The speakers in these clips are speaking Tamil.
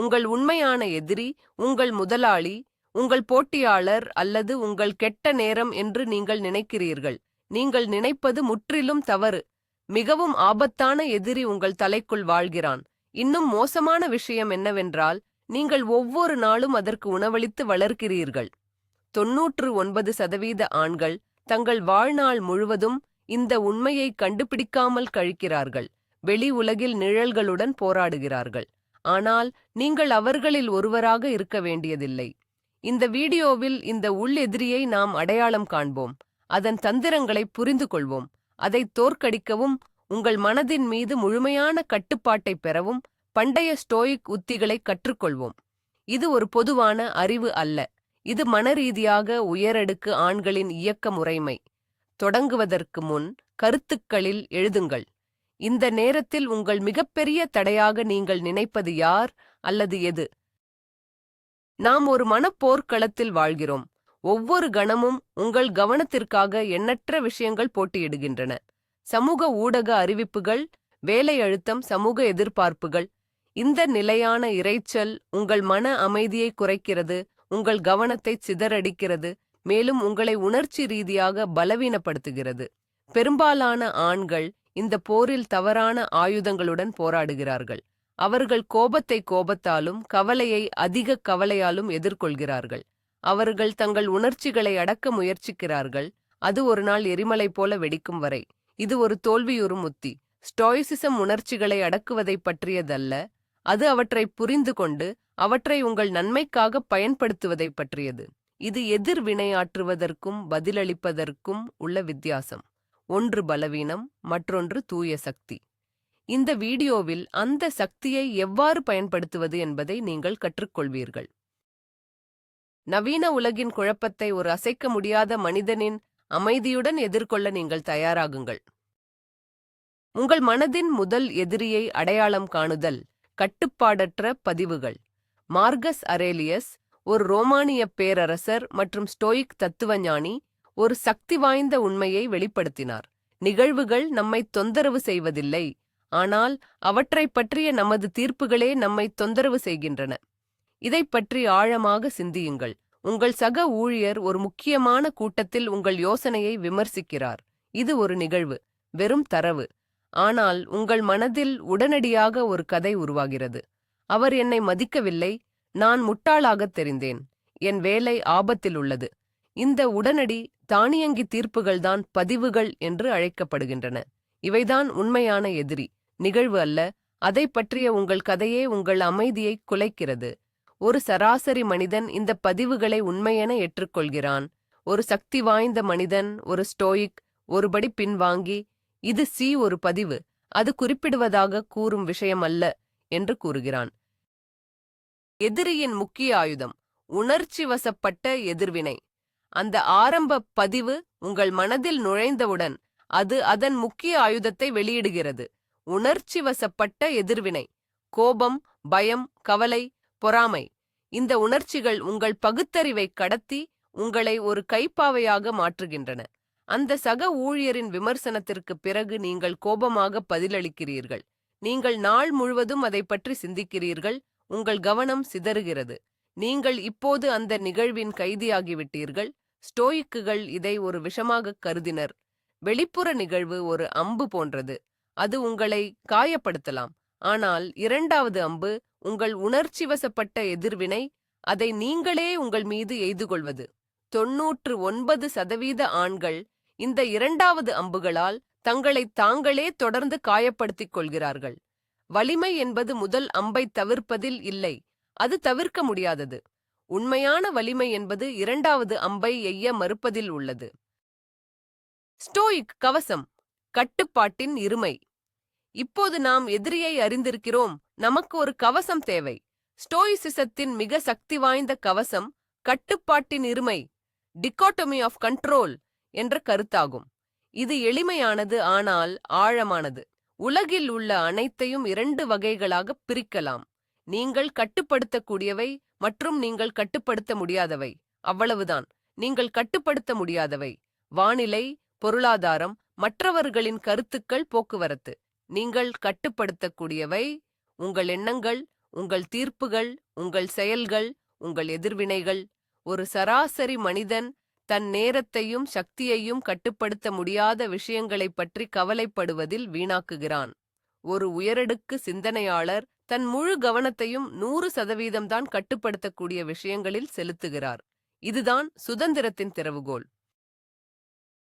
உங்கள் உண்மையான எதிரி உங்கள் முதலாளி உங்கள் போட்டியாளர் அல்லது உங்கள் கெட்ட நேரம் என்று நீங்கள் நினைக்கிறீர்கள். நீங்கள் நினைப்பது முற்றிலும் தவறு. மிகவும் ஆபத்தான எதிரி உங்கள் தலைக்குள் வாழ்கிறான். இன்னும் மோசமான விஷயம் என்னவென்றால் நீங்கள் ஒவ்வொரு நாளும் அதற்கு உணவளித்து வளர்க்கிறீர்கள். தொன்னூற்று ஒன்பது சதவீத ஆண்கள் தங்கள் வாழ்நாள் முழுவதும் இந்த உண்மையை கண்டுபிடிக்காமல் கழிக்கிறார்கள். வெளி உலகில் நிழல்களுடன் போராடுகிறார்கள். ஆனால் நீங்கள் அவர்களில் ஒருவராக இருக்க வேண்டியதில்லை. இந்த வீடியோவில் இந்த உள்ளெதிரியை நாம் அடையாளம் காண்போம். அதன் தந்திரங்களை புரிந்து கொள்வோம் அதை தோற்கடிக்கவும் உங்கள் மனதின் மீது முழுமையான கட்டுப்பாட்டை பெறவும் பண்டைய ஸ்டோயிக் உத்திகளை கற்றுக்கொள்வோம். இது ஒரு பொதுவான அறிவு அல்ல. இது மனரீதியாக உயரடுக்கு ஆண்களின் இயக்க முறைமை. தொடங்குவதற்கு முன் கருத்துக்களில் எழுதுங்கள். இந்த நேரத்தில் உங்கள் மிகப்பெரிய தடையாக நீங்கள் நினைப்பது யார் அல்லது எது? நாம் ஒரு மனப்போர்க்களத்தில் வாழ்கிறோம். ஒவ்வொரு கணமும் உங்கள் கவனத்திற்காக எண்ணற்ற விஷயங்கள் போட்டியிடுகின்றன. சமூக ஊடக அறிவிப்புகள் வேலை அழுத்தம் சமூக எதிர்பார்ப்புகள் இந்த நிலையான இரைச்சல் உங்கள் மன அமைதியை குறைக்கிறது உங்கள் கவனத்தை சிதறடிக்கிறது மேலும் உங்களை உணர்ச்சி ரீதியாக பலவீனப்படுத்துகிறது. பெரும்பாலான ஆண்கள் இந்த போரில் தவறான ஆயுதங்களுடன் போராடுகிறார்கள். அவர்கள் கோபத்தை கோபத்தாலும் கவலையை அதிக கவலையாலும் எதிர்கொள்கிறார்கள். அவர்கள் தங்கள் உணர்ச்சிகளை அடக்க முயற்சிக்கிறார்கள். அது ஒரு நாள் எரிமலை போல வெடிக்கும் வரை. இது ஒரு தோல்வியுறும் உத்தி ஸ்டோயிசிசம் உணர்ச்சிகளை அடக்குவதைப் பற்றியதல்ல. அது அவற்றை புரிந்து கொண்டு அவற்றை உங்கள் நன்மைக்காக பயன்படுத்துவதைப் பற்றியது. இது எதிர் வினையாற்றுவதற்கும் பதிலளிப்பதற்கும் உள்ள வித்தியாசம். ஒன்று பலவீனம் மற்றொன்று தூய சக்தி. இந்த வீடியோவில் அந்த சக்தியை எவ்வாறு பயன்படுத்துவது என்பதை நீங்கள் கற்றுக்கொள்வீர்கள். நவீன உலகின் குழப்பத்தை ஒரு அசைக்க முடியாத மனிதனின் அமைதியுடன் எதிர்கொள்ள நீங்கள் தயாராகுங்கள். உங்கள் மனதின் முதல் எதிரியை அடையாளம் காணுதல் கட்டுப்பாடற்ற பதிவுகள். மார்கஸ் அரேலியஸ் ஒரு ரோமானிய பேரரசர் மற்றும் ஸ்டோயிக் தத்துவஞானி ஒரு சக்தி வாய்ந்த உண்மையை வெளிப்படுத்தினார். நிகழ்வுகள் நம்மை தொந்தரவு செய்வதில்லை. ஆனால் அவற்றைப் பற்றிய நமது தீர்ப்புகளே நம்மை தொந்தரவு செய்கின்றன. இதைப் பற்றி ஆழமாக சிந்தியுங்கள். உங்கள் சக ஊழியர் ஒரு முக்கியமான கூட்டத்தில் உங்கள் யோசனையை விமர்சிக்கிறார். இது ஒரு நிகழ்வு வெறும் தரவு. ஆனால் உங்கள் மனதில் உடனடியாக ஒரு கதை உருவாகிறது. அவர் என்னை மதிக்கவில்லை நான் முட்டாளாகத் தெரிந்தேன். என் வேலை ஆபத்தில் உள்ளது. இந்த உடனடி தானியங்கி தீர்ப்புகள்தான் பதிவுகள் என்று அழைக்கப்படுகின்றன. இவைதான் உண்மையான எதிரி. நிகழ்வு அல்ல. அதை பற்றிய உங்கள் கதையே உங்கள் அமைதியை குலைக்கிறது. ஒரு சராசரி மனிதன் இந்த பதிவுகளை உண்மையென ஏற்றுக்கொள்கிறான். ஒரு சக்தி வாய்ந்த மனிதன் ஒரு ஸ்டோயிக் ஒருபடி பின்வாங்கி இது சி ஒரு பதிவு. அது குறிப்பிடுவதாக கூறும் விஷயம் அல்ல என்று கூறுகிறான். எதிரியின் முக்கிய ஆயுதம். உணர்ச்சி வசப்பட்ட எதிர்வினை. அந்த ஆரம்ப பதிவு உங்கள் மனதில் நுழைந்தவுடன் அது அதன் முக்கிய ஆயுதத்தை வெளியிடுகிறது. உணர்ச்சி வசப்பட்ட எதிர்வினை கோபம் பயம் கவலை பொறாமை இந்த உணர்ச்சிகள் உங்கள் பகுத்தறிவை கடத்தி உங்களை ஒரு கைப்பாவையாக மாற்றுகின்றன. அந்த சக ஊழியரின் விமர்சனத்திற்கு பிறகு நீங்கள் கோபமாக பதிலளிக்கிறீர்கள். நீங்கள் நாள் முழுவதும் அதை பற்றி சிந்திக்கிறீர்கள். உங்கள் கவனம் சிதறுகிறது. நீங்கள் இப்போது அந்த நிகழ்வின் கைதியாகிவிட்டீர்கள். ஸ்டோயிக்குகள் இதை ஒரு விஷமாகக் கருதினர். வெளிப்புற நிகழ்வு ஒரு அம்பு போன்றது. அது உங்களை காயப்படுத்தலாம். ஆனால் இரண்டாவது அம்பு உங்கள் உணர்ச்சி வசப்பட்ட எதிர்வினை அதை நீங்களே உங்கள் மீது எய்து கொள்வது தொன்னூற்று ஒன்பது சதவீத ஆண்கள் இந்த இரண்டாவது அம்புகளால் தங்களை தாங்களே தொடர்ந்து காயப்படுத்திக் கொள்கிறார்கள். வலிமை என்பது முதல் அம்பை தவிர்ப்பதில் இல்லை. அது தவிர்க்க முடியாதது. உண்மையான வலிமை என்பது இரண்டாவது அம்பை எய்ய மறுப்பதில் உள்ளது. ஸ்டோயிக் கவசம் கட்டுப்பாட்டின் இருமை. இப்போது நாம் எதிரியை அறிந்திருக்கிறோம். நமக்கு ஒரு கவசம் தேவை. ஸ்டோயிசிசத்தின் மிக சக்தி வாய்ந்த கவசம் கட்டுப்பாட்டின் இருமை டிகோட்டமி ஆஃப் கண்ட்ரோல் என்ற கருத்தாகும். இது எளிமையானது ஆனால் ஆழமானது. உலகில் உள்ள அனைத்தையும் இரண்டு வகைகளாக பிரிக்கலாம். நீங்கள் கட்டுப்படுத்தக்கூடியவை மற்றும் நீங்கள் கட்டுப்படுத்த முடியாதவை. அவ்வளவுதான். நீங்கள் கட்டுப்படுத்த முடியாதவை. வானிலை பொருளாதாரம் மற்றவர்களின் கருத்துக்கள் போக்குவரத்து. நீங்கள் கட்டுப்படுத்தக்கூடியவை உங்கள் எண்ணங்கள் உங்கள் தீர்ப்புகள் உங்கள் செயல்கள் உங்கள் எதிர்வினைகள். ஒரு சராசரி மனிதன் தன் நேரத்தையும் சக்தியையும் கட்டுப்படுத்த முடியாத விஷயங்களைப் பற்றி கவலைப்படுவதில் வீணாக்குகிறான். ஒரு உயரடுக்கு சிந்தனையாளர் தன் முழு கவனத்தையும் நூறு சதவீதம்தான் கட்டுப்படுத்தக்கூடிய விஷயங்களில் செலுத்துகிறார். இதுதான் சுதந்திரத்தின் திறவுகோல்.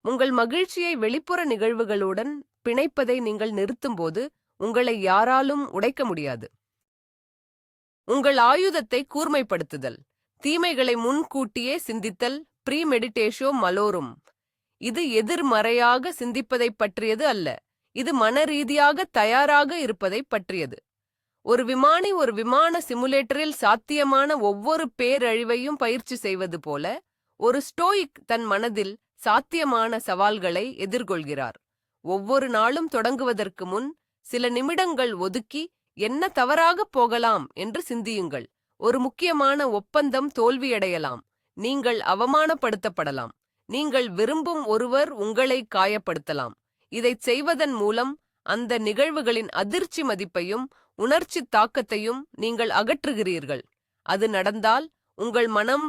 உங்கள் மகிழ்ச்சியை வெளிப்புற நிகழ்வுகளுடன் பிணைப்பதை நீங்கள் நிறுத்தும்போது உங்களை யாராலும் உடைக்க முடியாது. உங்கள் ஆயுதத்தை கூர்மைப்படுத்துதல். தீமைகளை முன்கூட்டியே சிந்தித்தல். ப்ரீ மெடிடேஷோ மலோரும். இது எதிர்மறையாக சிந்திப்பதைப் பற்றியது அல்ல. இது மனரீதியாக தயாராக இருப்பதைப் பற்றியது. ஒரு விமானி ஒரு விமான சிமுலேட்டரில் சாத்தியமான ஒவ்வொரு பேரழிவையும் பயிற்சி செய்வது போல ஒரு ஸ்டோயிக் தன் மனதில் சாத்தியமான சவால்களை எதிர்கொள்கிறார். ஒவ்வொரு நாளும் தொடங்குவதற்கு முன் சில நிமிடங்கள் ஒதுக்கி என்ன தவறாகப் போகலாம் என்று சிந்தியுங்கள். ஒரு முக்கியமான ஒப்பந்தம் தோல்வியடையலாம். நீங்கள் அவமானப்படுத்தப்படலாம். நீங்கள் விரும்பும் ஒருவர் உங்களை காயப்படுத்தலாம். இதைச் செய்வதன் மூலம் அந்த நிகழ்வுகளின் அதிர்ச்சி மதிப்பையும் உணர்ச்சி தாக்கத்தையும் நீங்கள் அகற்றுகிறீர்கள். அது நடந்தால் உங்கள் மனம்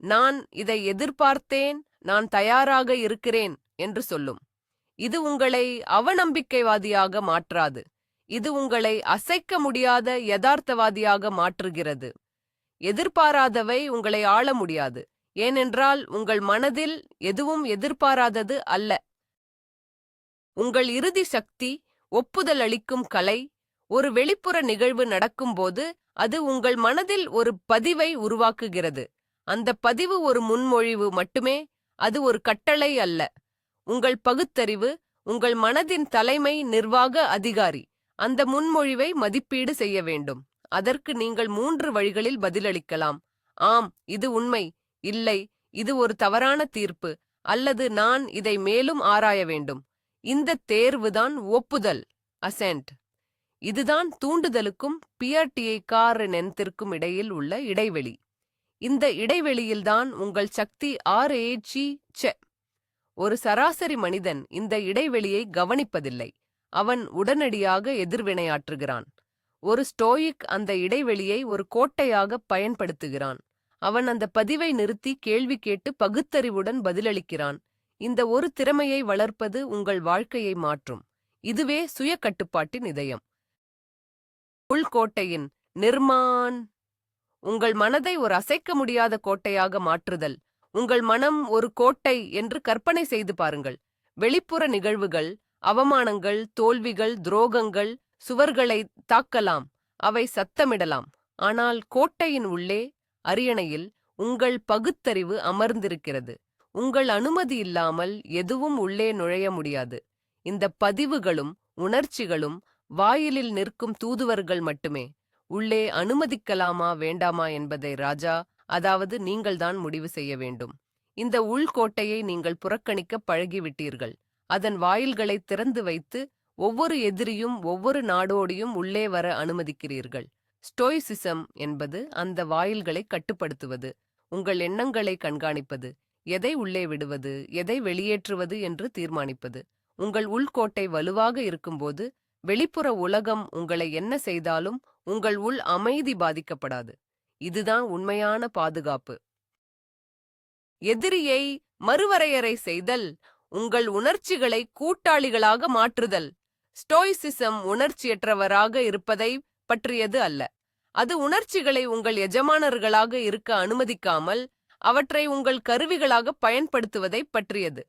நான் இதை எதிர்பார்த்தேன் நான் தயாராக இருக்கிறேன் என்று சொல்லும். இது உங்களை அவநம்பிக்கைவாதியாக மாற்றாது. இது உங்களை அசைக்க முடியாத யதார்த்தவாதியாக மாற்றுகிறது. எதிர்பாராதவை உங்களை ஆள முடியாது. ஏனென்றால் உங்கள் மனதில் எதுவும் எதிர்பாராதது அல்ல. உங்கள் இறுதி சக்தி ஒப்புதல் அளிக்கும் கலை ஒரு வெளிப்புற நிகழ்வு நடக்கும்போது அது உங்கள் மனதில் ஒரு பதிவை உருவாக்குகிறது. அந்த பதிவு ஒரு முன்மொழிவு மட்டுமே அது ஒரு கட்டளை அல்ல. உங்கள் பகுத்தறிவு உங்கள் மனதின் தலைமை நிர்வாக அதிகாரி அந்த முன்மொழிவை மதிப்பீடு செய்ய வேண்டும். அதற்கு நீங்கள் மூன்று வழிகளில் பதிலளிக்கலாம். ஆம் இது உண்மை இல்லை இது ஒரு தவறான தீர்ப்பு அல்லது நான் இதை மேலும் ஆராய வேண்டும். இந்த தேர்வுதான் ஒப்புதல் அசென்ட். இதுதான் தூண்டுதலுக்கும் பிஆர்டிஐ நென்த்திற்கும் இடையில் உள்ள இடைவெளி. இந்த இடைவெளியில்தான் உங்கள் சக்தி ஆர் ஏச்சி செ. ஒரு சராசரி மனிதன் இந்த இடைவெளியை கவனிப்பதில்லை. அவன் உடனடியாக எதிர்வினையாற்றுகிறான். ஒரு ஸ்டோயிக் அந்த இடைவெளியை ஒரு கோட்டையாக பயன்படுத்துகிறான். அவன் அந்த பதிவை நிறுத்தி கேள்வி கேட்டு பகுத்தறிவுடன் பதிலளிக்கிறான். இந்த ஒரு திறமையை வளர்ப்பது உங்கள் வாழ்க்கையை மாற்றும். இதுவே சுய கட்டுப்பாட்டின் இதயம். உள்கோட்டையின் நிர்மான் உங்கள் மனதை ஒரு அசைக்க முடியாத கோட்டையாக மாற்றுதல். உங்கள் மனம் ஒரு கோட்டை என்று கற்பனை செய்து பாருங்கள். வெளிப்புற நிகழ்வுகள் அவமானங்கள் தோல்விகள் துரோகங்கள் சுவர்களை தாக்கலாம். அவை சத்தமிடலாம். ஆனால் கோட்டையின் உள்ளே அரியணையில் உங்கள் பகுத்தறிவு அமர்ந்திருக்கிறது. உங்கள் அனுமதி இல்லாமல் எதுவும் உள்ளே நுழைய முடியாது. இந்த பதிவுகளும் உணர்ச்சிகளும் வாயிலில் நிற்கும் தூதுவர்கள் மட்டுமே. உள்ளே அனுமதிக்கலாமா வேண்டாமா என்பதை ராஜா அதாவது நீங்கள்தான் முடிவு செய்ய வேண்டும். இந்த உள்கோட்டையை நீங்கள் புறக்கணிக்க பழகிவிட்டீர்கள். அதன் வாயில்களை திறந்து வைத்து ஒவ்வொரு எதிரியும் ஒவ்வொரு நாடோடியும் உள்ளே வர அனுமதிக்கிறீர்கள். ஸ்டோய்சிசம் என்பது அந்த வாயில்களை கட்டுப்படுத்துவது. உங்கள் எண்ணங்களை கண்காணிப்பது. எதை உள்ளே விடுவது எதை வெளியேற்றுவது என்று தீர்மானிப்பது. உங்கள் உள்கோட்டை வலுவாக இருக்கும்போது வெளிப்புற உலகம் உங்களை என்ன செய்தாலும் உங்கள் உள் அமைதி பாதிக்கப்படாது. இதுதான் உண்மையான பாதுகாப்பு. எதிரியை மறுவரையறை செய்தல் உங்கள் உணர்ச்சிகளை கூட்டாளிகளாக மாற்றுதல். ஸ்டோய்சிசம் உணர்ச்சியற்றவராக இருப்பதை பற்றியது அல்ல. அது உணர்ச்சிகளை உங்கள் எஜமானர்களாக இருக்க அனுமதிக்காமல் அவற்றை உங்கள் கருவிகளாக பயன்படுத்துவதை பற்றியது.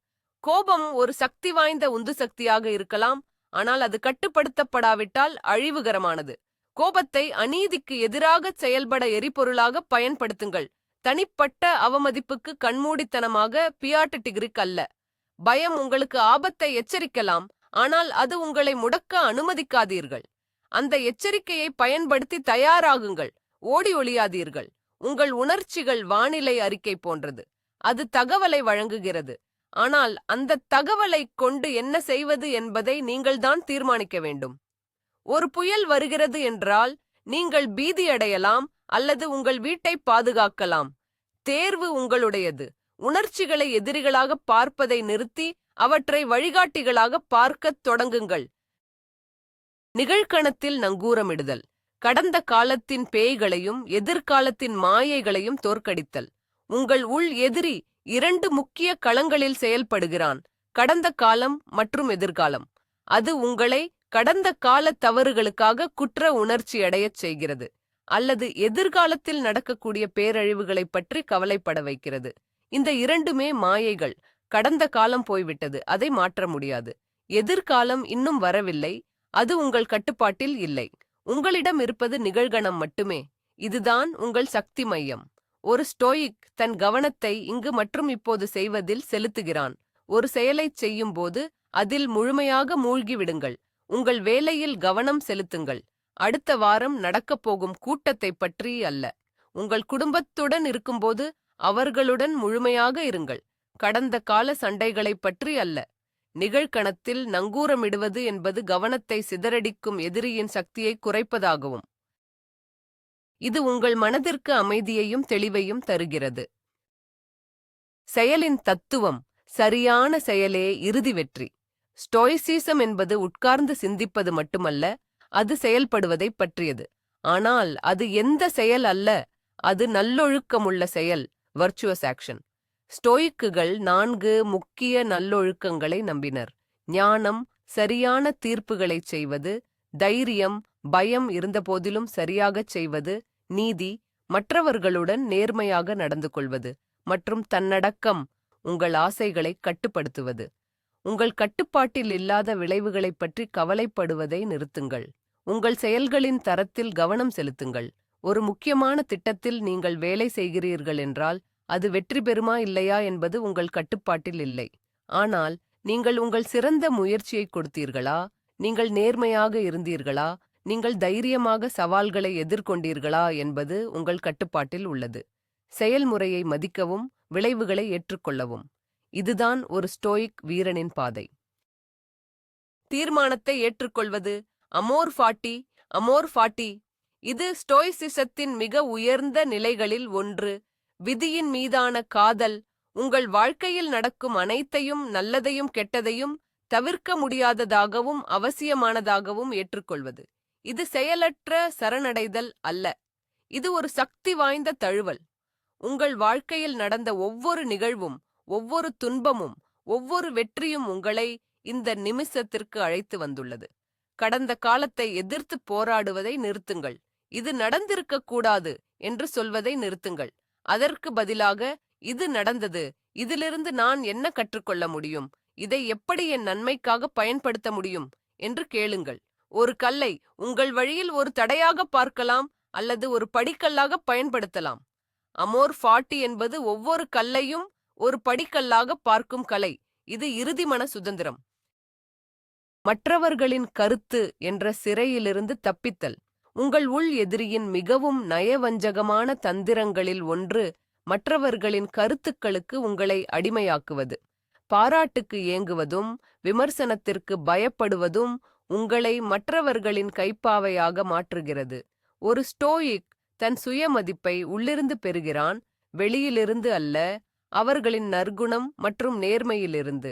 கோபம் ஒரு சக்தி வாய்ந்த உந்து சக்தியாக இருக்கலாம் ஆனால் அது கட்டுப்படுத்தப்படாவிட்டால் அழிவுகரமானது. கோபத்தை அநீதிக்கு எதிராக செயல்பட எரிபொருளாக பயன்படுத்துங்கள். தனிப்பட்ட அவமதிப்புக்கு கண்மூடித்தனமாக பியாட்டு டிகிரிக் அல்ல. பயம் உங்களுக்கு ஆபத்தை எச்சரிக்கலாம் ஆனால் அது உங்களை முடக்க அனுமதிக்காதீர்கள். அந்த எச்சரிக்கையை பயன்படுத்தி தயாராகுங்கள் ஓடி ஒளியாதீர்கள். உங்கள் உணர்ச்சிகள் வானிலை அறிக்கை போன்றது. அது தகவலை வழங்குகிறது. ஆனால் அந்த தகவலை கொண்டு என்ன செய்வது என்பதை நீங்கள்தான் தீர்மானிக்க வேண்டும். ஒரு புயல் வருகிறது என்றால் நீங்கள் பீதியடையலாம் அல்லது உங்கள் வீட்டை பாதுகாக்கலாம். தேர்வு உங்களுடையது. உணர்ச்சிகளை எதிரிகளாக பார்ப்பதை நிறுத்தி அவற்றை வழிகாட்டிகளாக பார்க்கத் தொடங்குங்கள். நிகழ்கணத்தில் நங்கூரமிடுதல். கடந்த காலத்தின் பேய்களையும் எதிர்காலத்தின் மாயைகளையும் தோற்கடித்தல். உங்கள் உள் எதிரி இரண்டு முக்கிய களங்களில் செயல்படுகிறான் கடந்த காலம் மற்றும் எதிர்காலம். அது உங்களை கடந்த கால தவறுகளுக்காக குற்ற உணர்ச்சியடையச் செய்கிறது அல்லது எதிர்காலத்தில் நடக்கக்கூடிய பேரழிவுகளைப் பற்றி கவலைப்பட வைக்கிறது. இந்த இரண்டுமே மாயைகள். கடந்த காலம் போய்விட்டது அதை மாற்ற முடியாது. எதிர்காலம் இன்னும் வரவில்லை அது உங்கள் கட்டுப்பாட்டில் இல்லை. உங்களிடம் இருப்பது நிகழ்கணம் மட்டுமே. இதுதான் உங்கள் சக்தி மையம். ஒரு ஸ்டோயிக் தன் கவனத்தை இங்கு மற்றும் இப்போது செய்வதில் செலுத்துகிறான். ஒரு செயலைச் செய்யும்போது அதில் முழுமையாக மூழ்கிவிடுங்கள். உங்கள் வேலையில் கவனம் செலுத்துங்கள். அடுத்த வாரம் நடக்கப் போகும் கூட்டத்தைப் பற்றி அல்ல. உங்கள் குடும்பத்துடன் இருக்கும்போது அவர்களுடன் முழுமையாக இருங்கள். கடந்த கால சண்டைகளைப் பற்றி அல்ல. நிகழ்கணத்தில் நங்கூரமிடுவது என்பது கவனத்தை சிதறடிக்கும் எதிரியின் சக்தியை குறைப்பதாகவும். இது உங்கள் மனதிற்கு அமைதியையும் தெளிவையும் தருகிறது. செயலின் தத்துவம் சரியான செயலே இறுதி வெற்றி. ஸ்டோய்சிசம் என்பது உட்கார்ந்து சிந்திப்பது மட்டுமல்ல அது செயல்படுவதைப் பற்றியது. ஆனால் அது எந்த செயல் அல்ல அது நல்லொழுக்கமுள்ள செயல் வர்ச்சுவஸ் ஆக்ஷன் ஸ்டோய்க்குகள் நான்கு முக்கிய நல்லொழுக்கங்களை நம்பினர். ஞானம் சரியான தீர்ப்புகளைச் செய்வது தைரியம் பயம் இருந்தபோதிலும் சரியாகச் செய்வது நீதி மற்றவர்களுடன் நேர்மையாக நடந்து கொள்வது மற்றும் தன்னடக்கம் உங்கள் ஆசைகளை கட்டுப்படுத்துவது. உங்கள் கட்டுப்பாட்டில் இல்லாத விளைவுகளைப் பற்றி கவலைப்படுவதை நிறுத்துங்கள். உங்கள் செயல்களின் தரத்தில் கவனம் செலுத்துங்கள். ஒரு முக்கியமான திட்டத்தில் நீங்கள் வேலை செய்கிறீர்கள் என்றால் அது வெற்றி பெறுமா இல்லையா என்பது உங்கள் கட்டுப்பாட்டில் இல்லை. ஆனால் நீங்கள் உங்கள் சிறந்த முயற்சியை கொடுத்தீர்களா? நீங்கள் நேர்மையாக இருந்தீர்களா? நீங்கள் தைரியமாக சவால்களை எதிர்கொண்டீர்களா என்பது உங்கள் கட்டுப்பாட்டில் உள்ளது. செயல்முறையை மதிக்கவும் விளைவுகளை ஏற்றுக்கொள்ளவும். இதுதான் ஒரு ஸ்டோயிக் வீரனின் பாதை. தீர்மானத்தை ஏற்றுக்கொள்வது. அமோர் ஃபாட்டி அமோர் ஃபாட்டி இது ஸ்டோய்சிசத்தின் மிக உயர்ந்த நிலைகளில் ஒன்று. விதியின் மீதான காதல். உங்கள் வாழ்க்கையில் நடக்கும் அனைத்தையும் நல்லதையும் கெட்டதையும் தவிர்க்க முடியாததாகவும் அவசியமானதாகவும் ஏற்றுக்கொள்வது. இது செயலற்ற சரணடைதல் அல்ல. இது ஒரு சக்தி வாய்ந்த தழுவல். உங்கள் வாழ்க்கையில் நடந்த ஒவ்வொரு நிகழ்வும் ஒவ்வொரு துன்பமும் ஒவ்வொரு வெற்றியும் உங்களை இந்த நிமிஷத்திற்கு அழைத்து வந்துள்ளது. கடந்த காலத்தை எதிர்த்து போராடுவதை நிறுத்துங்கள். இது நடந்திருக்கக் கூடாது என்று சொல்வதை நிறுத்துங்கள். அதற்கு பதிலாக இது நடந்தது இதிலிருந்து நான் என்ன கற்றுக்கொள்ள முடியும்? இதை எப்படி என் நன்மைக்காக பயன்படுத்த முடியும்? என்று கேளுங்கள். ஒரு கல்லை உங்கள் வழியில் ஒரு தடையாக பார்க்கலாம் அல்லது ஒரு படிக்கல்லாக பயன்படுத்தலாம். அமோர் ஃபாட்டி என்பது ஒவ்வொரு கல்லையும் ஒரு படிக்கல்லாக பார்க்கும் கலை. இது இறுதி மன சுதந்திரம். மற்றவர்களின் கருத்து என்ற சிறையிலிருந்து தப்பித்தல். உங்கள் உள் எதிரியின் மிகவும் நயவஞ்சகமான தந்திரங்களில் ஒன்று மற்றவர்களின் கருத்துக்களுக்கு உங்களை அடிமையாக்குவது. பாராட்டுக்கு ஏங்குவதும் விமர்சனத்திற்கு பயப்படுவதும் உங்களை மற்றவர்களின் கைப்பாவையாக மாற்றுகிறது. ஒரு ஸ்டோயிக் தன் சுயமதிப்பை உள்ளிருந்து பெறுகிறான் வெளியிலிருந்து அல்ல அவர்களின் நற்குணம் மற்றும் நேர்மையிலிருந்து.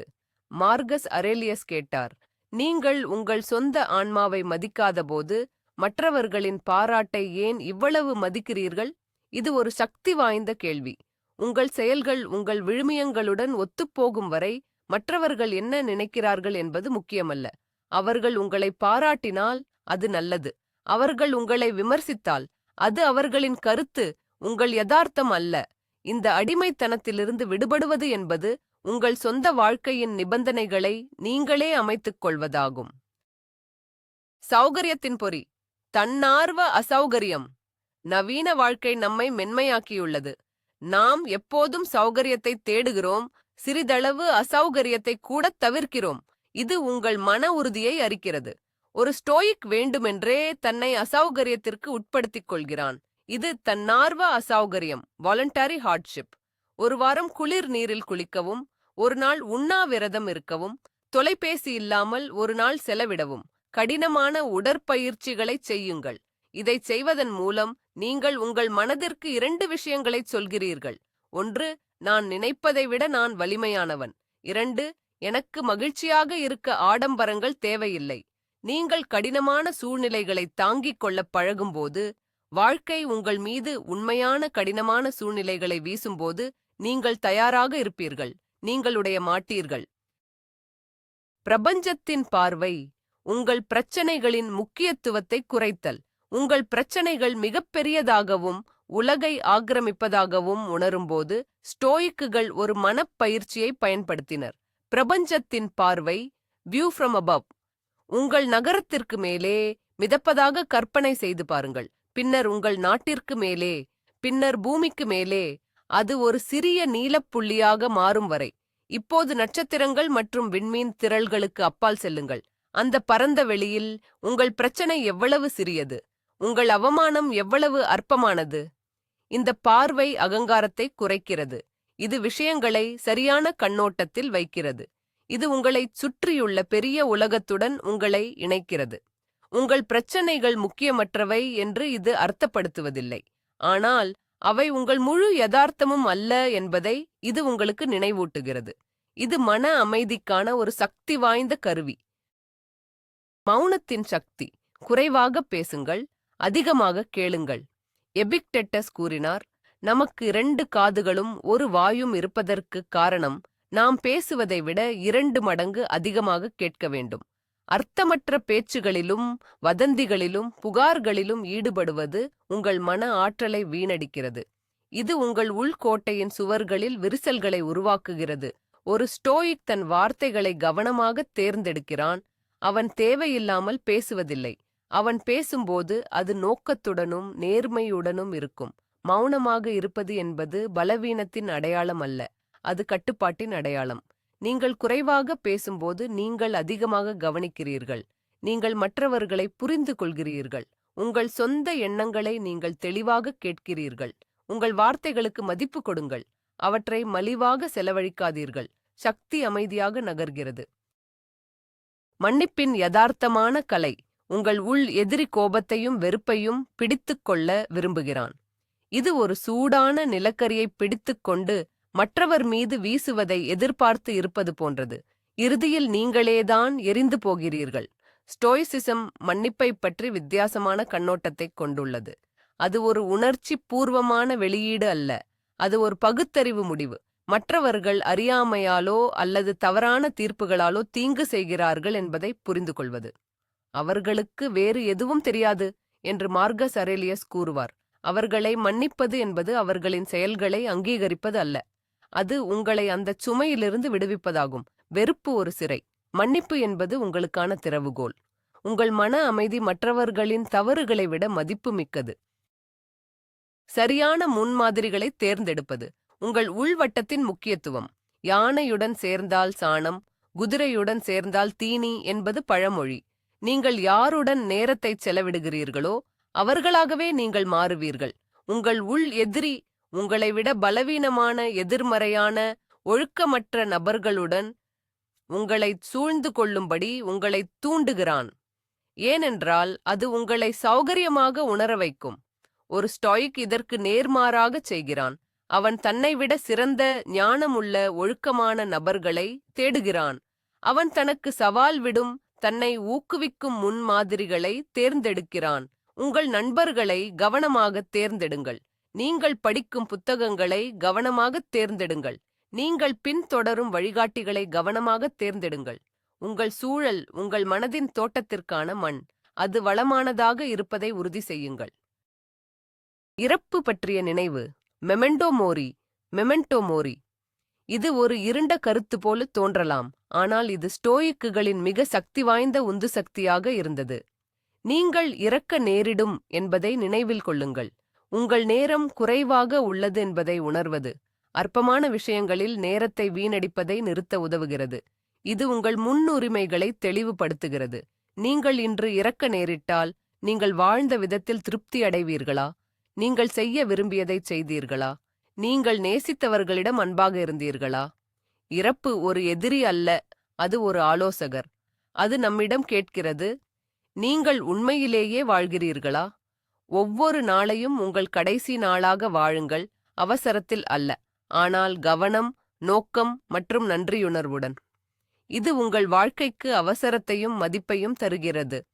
மார்கஸ் அரேலியஸ் கேட்டார் நீங்கள் உங்கள் சொந்த ஆன்மாவை மதிக்காதபோது மற்றவர்களின் பாராட்டை ஏன் இவ்வளவு மதிக்கிறீர்கள்? இது ஒரு சக்தி வாய்ந்த கேள்வி. உங்கள் செயல்கள் உங்கள் விழுமியங்களுடன் ஒத்துப்போகும் வரை மற்றவர்கள் என்ன நினைக்கிறார்கள் என்பது முக்கியமல்ல. அவர்கள் உங்களை பாராட்டினால் அது நல்லது. அவர்கள் உங்களை விமர்சித்தால் அது அவர்களின் கருத்து உங்கள் யதார்த்தம் அல்ல. இந்த அடிமைத்தனத்திலிருந்து விடுபடுவது என்பது உங்கள் சொந்த வாழ்க்கையின் நிபந்தனைகளை நீங்களே அமைத்துக் கொள்வதாகும். சௌகரியத்தின் பொறி. தன்னார்வ அசௌகரியம். நவீன வாழ்க்கை நம்மை மென்மையாக்கியுள்ளது. நாம் எப்போதும் சௌகரியத்தை தேடுகிறோம் சிறிதளவு அசௌகரியத்தை கூட தவிர்க்கிறோம். இது உங்கள் மன உறுதியை அறிக்கிறது ஒரு ஸ்டோயிக் வேண்டுமென்றே தன்னை அசௌகரியத்திற்கு உட்படுத்திக் கொள்கிறான். இது தன்னார்வ அசௌகரியம் வாலண்டரி ஹார்ட்ஷிப் ஒரு வாரம் குளிர் நீரில் குளிக்கவும் ஒரு நாள் உண்ணாவிரதம் இருக்கவும் தொலைபேசி இல்லாமல் ஒரு நாள் செலவிடவும். கடினமான உடற்பயிற்சிகளைச் செய்யுங்கள். இதைச் செய்வதன் மூலம் நீங்கள் உங்கள் மனதிற்கு இரண்டு விஷயங்களைச் சொல்கிறீர்கள். ஒன்று நான் நினைப்பதை விட நான் வலிமையானவன். இரண்டு எனக்கு மகிழ்ச்சியாக இருக்க ஆடம்பரங்கள் தேவையில்லை. நீங்கள் கடினமான சூழ்நிலைகளை தாங்கிக் கொள்ளப் பழகும்போது வாழ்க்கை உங்கள் மீது உண்மையான கடினமான சூழ்நிலைகளை வீசும்போது நீங்கள் தயாராக இருப்பீர்கள் நீங்களுடைய மாட்டீர்கள். பிரபஞ்சத்தின் பார்வை உங்கள் பிரச்சனைகளின் முக்கியத்துவத்தை குறைத்தல். உங்கள் பிரச்சனைகள் மிகப்பெரியதாகவும் உலகை ஆக்கிரமிப்பதாகவும் உணரும்போது ஸ்டோயிக்குகள் ஒரு மனப்பயிற்சியை பயன்படுத்தினர். பிரபஞ்சத்தின் பார்வை வியூ ஃப்ரம் அபவ் உங்கள் நகரத்திற்கு மேலே மிதப்பதாக கற்பனை செய்து பாருங்கள். பின்னர் உங்கள் நாட்டிற்கு மேலே பின்னர் பூமிக்கு மேலே அது ஒரு சிறிய நீலப்புள்ளியாக மாறும் வரை. இப்போது நட்சத்திரங்கள் மற்றும் விண்மீன் திரள்களுக்கு அப்பால் செல்லுங்கள். அந்த பரந்த வெளியில் உங்கள் பிரச்சனை எவ்வளவு சிறியது? உங்கள் அவமானம் எவ்வளவு அற்பமானது? இந்த பார்வை அகங்காரத்தை குறைக்கிறது. இது விஷயங்களை சரியான கண்ணோட்டத்தில் வைக்கிறது. இது உங்களைச் சுற்றியுள்ள பெரிய உலகத்துடன் உங்களை இணைக்கிறது. உங்கள் பிரச்சனைகள் முக்கியமற்றவை என்று இது அர்த்தப்படுத்துவதில்லை. ஆனால் அவை உங்கள் முழு யதார்த்தமும் அல்ல என்பதை இது உங்களுக்கு நினைவூட்டுகிறது. இது மன அமைதிக்கான ஒரு சக்தி வாய்ந்த கருவி. மௌனத்தின் சக்தி. குறைவாக பேசுங்கள் அதிகமாக கேளுங்கள். எபிக்டெட்டஸ் கூறினார் நமக்கு இரண்டு காதுகளும் ஒரு வாயும் இருப்பதற்குக் காரணம் நாம் பேசுவதை விட இரண்டு மடங்கு அதிகமாக கேட்க வேண்டும். அர்த்தமற்ற பேச்சுகளிலும் வதந்திகளிலும் புகார்களிலும் ஈடுபடுவது உங்கள் மன ஆற்றலை வீணடிக்கிறது. இது உங்கள் உள்கோட்டையின் சுவர்களில் விரிசல்களை உருவாக்குகிறது. ஒரு ஸ்டோயிக் தன் வார்த்தைகளை கவனமாக தேர்ந்தெடுக்கிறான். அவன் தேவையில்லாமல் பேசுவதில்லை. அவன் பேசும்போது அது நோக்கத்துடனும் நேர்மையுடனும் இருக்கும். மௌனமாக இருப்பது என்பது பலவீனத்தின் அடையாளம் அல்ல அது கட்டுப்பாட்டின் அடையாளம். நீங்கள் குறைவாக பேசும்போது நீங்கள் அதிகமாக கவனிக்கிறீர்கள். நீங்கள் மற்றவர்களை புரிந்து கொள்கிறீர்கள். உங்கள் சொந்த எண்ணங்களை நீங்கள் தெளிவாக கேட்கிறீர்கள். உங்கள் வார்த்தைகளுக்கு மதிப்பு கொடுங்கள். அவற்றை மலிவாக செலவழிக்காதீர்கள். சக்தி அமைதியாக நகர்கிறது. மன்னிப்பின் யதார்த்தமான கலை உங்கள் உள் எதிரி கோபத்தையும் வெறுப்பையும் பிடித்துக் கொள்ள விரும்புகிறான். இது ஒரு சூடான நிலக்கரியை பிடித்துக்கொண்டு மற்றவர் மீது வீசுவதை எதிர்பார்த்து இருப்பது போன்றது. இறுதியில் நீங்களேதான் எரிந்து போகிறீர்கள். ஸ்டோய்சிசம் மன்னிப்பை பற்றி வித்தியாசமான கண்ணோட்டத்தைக் கொண்டுள்ளது. அது ஒரு உணர்ச்சி பூர்வமான வெளியீடு அல்ல. அது ஒரு பகுத்தறிவு முடிவு. மற்றவர்கள் அறியாமையாலோ அல்லது தவறான தீர்ப்புகளாலோ தீங்கு செய்கிறார்கள் என்பதை புரிந்து கொள்வது அவர்களுக்கு வேறு எதுவும் தெரியாது என்று மார்கஸ் அரேலியஸ் கூறுவார். அவர்களை மன்னிப்பது என்பது அவர்களின் செயல்களை அங்கீகரிப்பது அல்ல. அது உங்களை அந்தச் சுமையிலிருந்து விடுவிப்பதாகும். வெறுப்பு ஒரு சிறை. மன்னிப்பு என்பது உங்களுக்கான திறவுகோல். உங்கள் மன அமைதி மற்றவர்களின் தவறுகளை விட மதிப்பு மிக்கது. சரியான முன்மாதிரிகளை தேர்ந்தெடுப்பது. உங்கள் உள்வட்டத்தின் முக்கியத்துவம். யானையுடன் சேர்ந்தால் சாணம் குதிரையுடன் சேர்ந்தால் தீனி என்பது பழமொழி. நீங்கள் யாருடன் நேரத்தை செலவிடுகிறீர்களோ அவர்களாகவே நீங்கள் மாறுவீர்கள். உங்கள் உள் எதிரி உங்களை விட பலவீனமான எதிர்மறையான ஒழுக்கமற்ற நபர்களுடன் உங்களை சூழ்ந்து கொள்ளும்படி உங்களை தூண்டுகிறான். ஏனென்றால் அது உங்களை சௌகரியமாக உணர வைக்கும். ஒரு ஸ்டாயிக் இதற்கு நேர்மாறாகச் செய்கிறான். அவன் தன்னை விட சிறந்த ஞானமுள்ள ஒழுக்கமான நபர்களை தேடுகிறான். அவன் தனக்கு சவால் விடும் தன்னை ஊக்குவிக்கும் முன்மாதிரிகளை தேர்ந்தெடுக்கிறான். உங்கள் நண்பர்களை கவனமாகத் தேர்ந்தெடுங்கள். நீங்கள் படிக்கும் புத்தகங்களை கவனமாகத் தேர்ந்தெடுங்கள். நீங்கள் பின்தொடரும் வழிகாட்டிகளை கவனமாகத் தேர்ந்தெடுங்கள். உங்கள் சூழல் உங்கள் மனதின் தோட்டத்திற்கான மண். அது வளமானதாக இருப்பதை உறுதி செய்யுங்கள். இறப்பு பற்றிய நினைவு. Memento mori. Memento mori. இது ஒரு இருண்ட கருத்து போல தோன்றலாம். ஆனால் இது ஸ்டோயிக்குகளின் மிக சக்தி வாய்ந்த உந்து சக்தியாக இருந்தது. நீங்கள் இறக்க நேரிடும் என்பதை நினைவில் கொள்ளுங்கள். உங்கள் நேரம் குறைவாக உள்ளது என்பதை உணர்வது அற்பமான விஷயங்களில் நேரத்தை வீணடிப்பதை நிறுத்த உதவுகிறது. இது உங்கள் முன்னுரிமைகளை தெளிவுபடுத்துகிறது. நீங்கள் இன்று இறக்க நேரிட்டால் நீங்கள் வாழ்ந்த விதத்தில் திருப்தி அடைவீர்களா? நீங்கள் செய்ய விரும்பியதைச் செய்தீர்களா? நீங்கள் நேசித்தவர்களிடம் அன்பாக இருந்தீர்களா? இறப்பு ஒரு எதிரி அல்ல அது ஒரு ஆலோசகர். அது நம்மிடம் கேட்கிறது நீங்கள் உண்மையிலேயே வாழ்கிறீர்களா? ஒவ்வொரு நாளையும் உங்கள் கடைசி நாளாக வாழுங்கள் அவசரத்தில் அல்ல. ஆனால் கவனம் நோக்கம் மற்றும் நன்றியுணர்வுடன். இது உங்கள் வாழ்க்கைக்கு அவசரத்தையும் மதிப்பையும் தருகிறது.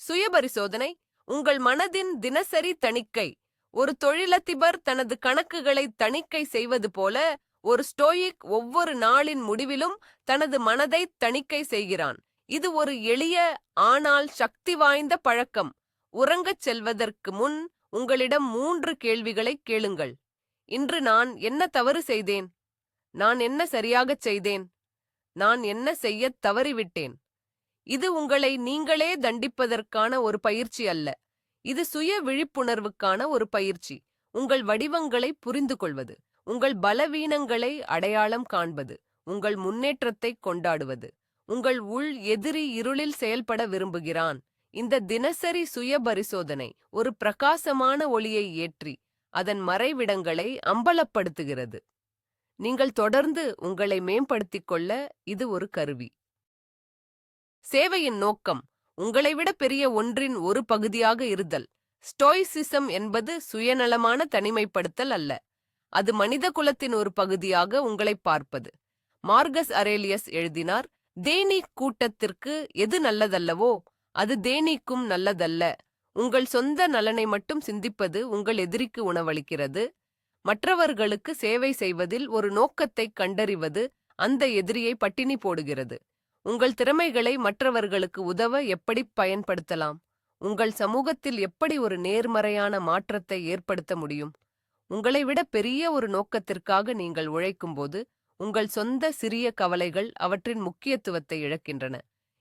சுயபரிசோதனை. உங்கள் மனதின் தினசரி தணிக்கை. ஒரு தொழிலதிபர் தனது கணக்குகளை தணிக்கை செய்வது போல ஒரு ஸ்டோயிக் ஒவ்வொரு நாளின் முடிவிலும் தனது மனதை தணிக்கை செய்கிறான். இது ஒரு எளிய ஆனால் சக்தி வாய்ந்த பழக்கம். உறங்கச் செல்வதற்கு முன் உங்களிடம் மூன்று கேள்விகளை கேளுங்கள். இன்று நான் என்ன தவறு செய்தேன்? நான் என்ன சரியாகச் செய்தேன்? நான் என்ன செய்யத் தவறிவிட்டேன்? இது உங்களை நீங்களே தண்டிப்பதற்கான ஒரு பயிற்சி அல்ல. இது சுய விழிப்புணர்வுக்கான ஒரு பயிற்சி. உங்கள் வடிவங்களை புரிந்து கொள்வது உங்கள் பலவீனங்களை அடையாளம் காண்பது. உங்கள் முன்னேற்றத்தை கொண்டாடுவது. உங்கள் உள் எதிரி இருளில் செயல்பட விரும்புகிறான். இந்த தினசரி சுய பரிசோதனை ஒரு பிரகாசமான ஒளியை ஏற்றி அதன் மறைவிடங்களை அம்பலப்படுத்துகிறது. நீங்கள் தொடர்ந்து உங்களை மேம்படுத்திக் கொள்ள இது ஒரு கருவி. சேவையின் நோக்கம் உங்களை விட பெரிய ஒன்றின் ஒரு பகுதியாக இருதல் ஸ்டோய்சிசம் என்பது சுயநலமான தனிமைப்படுத்தல் அல்ல. அது மனித குலத்தின் ஒரு பகுதியாக உங்களை பார்ப்பது. மார்கஸ் அரேலியஸ் எழுதினார் தேனீக் கூட்டத்திற்கு எது நல்லதல்லவோ அது தேனீக்கும் நல்லதல்ல. உங்கள் சொந்த நலனை மட்டும் சிந்திப்பது உங்கள் எதிரிக்கு உணவளிக்கிறது. மற்றவர்களுக்கு சேவை செய்வதில் ஒரு நோக்கத்தை கண்டறிவது அந்த எதிரியை பட்டினி போடுகிறது. உங்கள் திறமைகளை மற்றவர்களுக்கு உதவ எப்படி பயன்படுத்தலாம்? உங்கள் சமூகத்தில் எப்படி ஒரு நேர்மறையான மாற்றத்தை ஏற்படுத்த முடியும்? உங்களை விட பெரிய ஒரு நோக்கத்திற்காக நீங்கள் உழைக்கும்போது உங்கள் சொந்த சிறிய கவலைகள் அவற்றின் முக்கியத்துவத்தை இழக்கின்றன.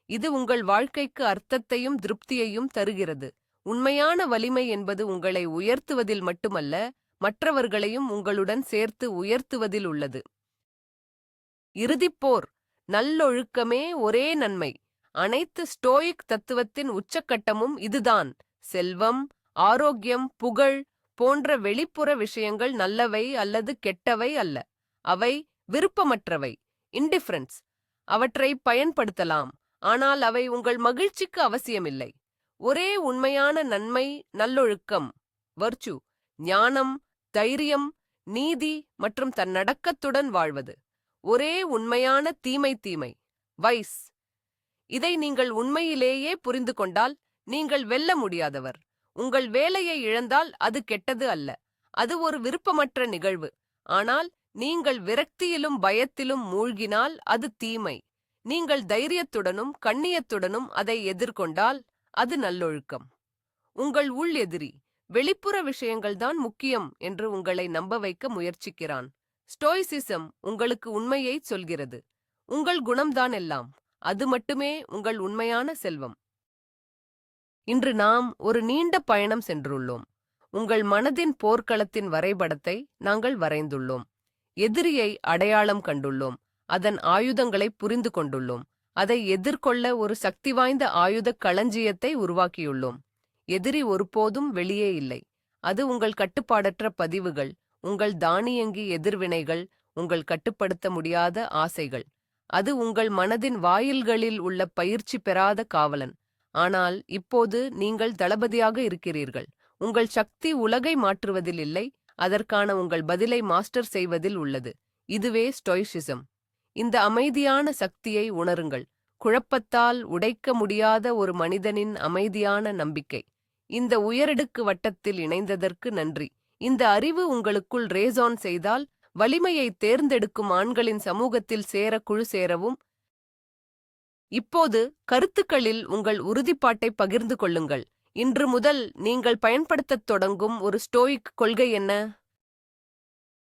இது உங்கள் வாழ்க்கைக்கு அர்த்தத்தையும் திருப்தியையும் தருகிறது. உண்மையான வலிமை என்பது உங்களை உயர்த்துவதில் மட்டுமல்ல மற்றவர்களையும் உங்களுடன் சேர்த்து உயர்த்துவதில் உள்ளது. இறுதிப்போர் நல்லொழுக்கமே ஒரே நன்மை. அனைத்து ஸ்டோயிக் தத்துவத்தின் உச்சக்கட்டமும் இதுதான். செல்வம் ஆரோக்கியம் புகழ் போன்ற வெளிப்புற விஷயங்கள் நல்லவை அல்லது கெட்டவை அல்ல. அவை விருப்பமற்றவை இன்டிஃபரன்ஸ் அவற்றை பயன்படுத்தலாம் ஆனால் அவை உங்கள் மகிழ்ச்சிக்கு அவசியமில்லை. ஒரே உண்மையான நன்மை நல்லொழுக்கம். வர்ச்சு ஞானம் தைரியம் நீதி மற்றும் தன்னடக்கத்துடன் வாழ்வது. ஒரே உண்மையான தீமை தீமை. வைஸ் இதை நீங்கள் உண்மையிலேயே புரிந்து கொண்டால் நீங்கள் வெல்ல முடியாதவர். உங்கள் வேலையை இழந்தால் அது கெட்டது அல்ல. அது ஒரு விருப்பமற்ற நிகழ்வு. ஆனால் நீங்கள் விரக்தியிலும் பயத்திலும் மூழ்கினால் அது தீமை. நீங்கள் தைரியத்துடனும் கண்ணியத்துடனும் அதை எதிர்கொண்டால் அது நல்லொழுக்கம். உங்கள் உள் எதிரி வெளிப்புற விஷயங்கள்தான் முக்கியம் என்று உங்களை நம்ப வைக்க முயற்சிக்கிறான். ஸ்டோய்சிசம் உங்களுக்கு உண்மையை சொல்கிறது. உங்கள் குணம்தான் எல்லாம். அது மட்டுமே உங்கள் உண்மையான செல்வம். இன்று நாம் ஒரு நீண்ட பயணம் சென்றுள்ளோம். உங்கள் மனதின் போர்க்களத்தின் வரைபடத்தை நாங்கள் வரைந்துள்ளோம். எதிரியை அடையாளம் கண்டுள்ளோம். அதன் ஆயுதங்களை புரிந்து கொண்டுள்ளோம். அதை எதிர்கொள்ள ஒரு சக்தி வாய்ந்த ஆயுத களஞ்சியத்தை உருவாக்கியுள்ளோம். எதிரி ஒருபோதும் வெளியே இல்லை. அது உங்கள் கட்டுப்பாடற்ற பதிவுகள் உங்கள் தானியங்கி எதிர்வினைகள் உங்கள் கட்டுப்படுத்த முடியாத ஆசைகள். அது உங்கள் மனதின் வாயில்களில் உள்ள பயிற்சி பெறாத காவலன். ஆனால் இப்போது நீங்கள் தளபதியாக இருக்கிறீர்கள். உங்கள் சக்தி உலகை மாற்றுவதில் இல்லை அதற்கான உங்கள் பதிலை மாஸ்டர் செய்வதில் உள்ளது. இதுவே ஸ்டொய்ஷிசம் இந்த அமைதியான சக்தியை உணருங்கள். குழப்பத்தால் உடைக்க முடியாத ஒரு மனிதனின் அமைதியான நம்பிக்கை. இந்த உயரடுக்கு வட்டத்தில் இணைந்ததற்கு நன்றி. இந்த அறிவு உங்களுக்குள் ரேசான் செய்தால் வலிமையை தேர்ந்தெடுக்கும் ஆண்களின் சமூகத்தில் சேர குழு சேரவும். இப்போது கருத்துக்களில் உங்கள் உறுதிப்பாட்டை பகிர்ந்து கொள்ளுங்கள். இன்று முதல் நீங்கள் பயன்படுத்தத் தொடங்கும் ஒரு ஸ்டோயிக் கொள்கை என்ன?